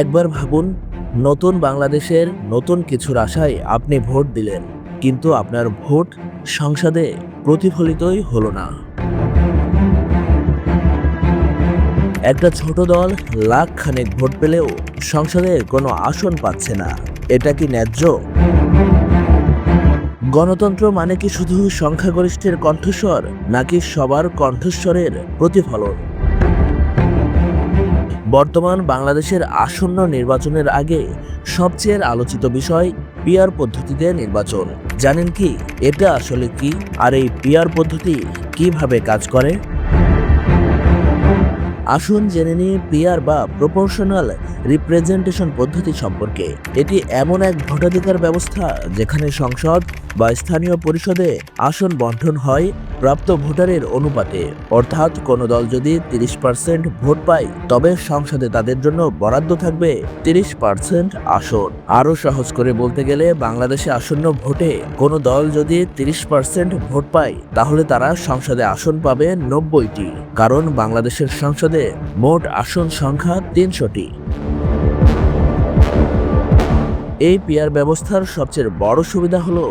একবার ভাবুন, নতুন বাংলাদেশের নতুন কিছুর আশায় আপনি ভোট দিলেন, কিন্তু আপনার ভোট সংসদে প্রতিফলিতই হলো না। একটা ছোট দল লাখ খানেক ভোট পেলেও সংসদে কোনো আসন পাচ্ছে না, এটা কি ন্যায্য? গণতন্ত্র মানে কি শুধু সংখ্যাগরিষ্ঠের কণ্ঠস্বর, নাকি সবার কণ্ঠস্বরের প্রতিফলন? বর্তমান বাংলাদেশের আসন্ন নির্বাচনের আগে সবচেয়ে আলোচিত বিষয় পিয়ার পদ্ধতিতে নির্বাচন। জানেন কি, এটা আসলে কি আর এই পিয়ার পদ্ধতি কীভাবে কাজ করে? আসুন জেনে নিই পিয়ার বা প্রপোর্শনাল রিপ্রেজেন্টেশন পদ্ধতি সম্পর্কে। এটি এমন এক ভোটাধিকার ব্যবস্থা যেখানে সংসদ বা স্থানীয় পরিষদে আসন বন্টন হয় প্রাপ্ত ভোটারের অনুপাতে। অর্থাৎ কোনো দল যদি তিরিশ পার্সেন্ট ভোট পায়, তবে সংসদে তাদের জন্য বরাদ্দ থাকবে তিরিশ পার্সেন্ট আসন। আরও সহজ করে বলতে গেলে, বাংলাদেশে আসন্ন ভোটে কোনো দল যদি তিরিশ পার্সেন্ট ভোট পায়, তাহলে তারা সংসদে আসন পাবে নব্বইটি। কারণ বাংলাদেশের সংসদে মোট আসন সংখ্যা তিনশোটি। এই পিয়ার ব্যবস্থার সবচেয়ে বড় সুবিধা হলো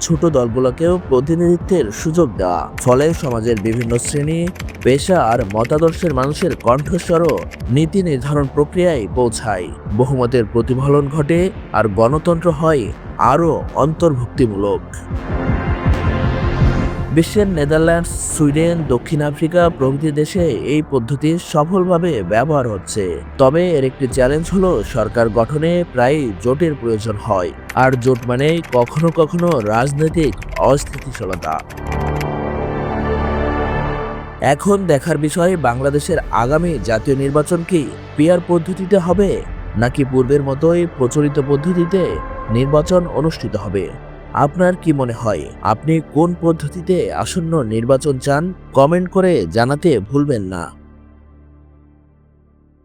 ছোট দলগুলোকেও প্রতিনিধিত্বের সুযোগ দেওয়া। ফলে সমাজের বিভিন্ন শ্রেণি, পেশা আর মতাদর্শের মানুষের কণ্ঠস্বরও নীতি নির্ধারণ প্রক্রিয়ায় পৌঁছায়। বহুমতের প্রতিফলন ঘটে আর গণতন্ত্র হয় আরও অন্তর্ভুক্তিমূলক। বিশ্বের নেদারল্যান্ডস, সুইডেন, দক্ষিণ আফ্রিকা প্রভৃতি দেশে এই পদ্ধতি সফলভাবে ব্যবহার হচ্ছে। তবে এর একটি চ্যালেঞ্জ হলো, সরকার গঠনে প্রায় জোটের প্রয়োজন হয়। আর জোট মানে কখনো কখনো রাজনৈতিক অস্থিতিশীলতা। এখন দেখার বিষয়, বাংলাদেশের আগামী জাতীয় নির্বাচন কি পিয়ার পদ্ধতিতে হবে, নাকি পূর্বের মতোই প্রচলিত পদ্ধতিতে নির্বাচন অনুষ্ঠিত হবে? আপনার কি মনে হয়? আপনি কোন পদ্ধতিতে আসন্ন নির্বাচন চান? কমেন্ট করে জানাতে ভুলবেন না।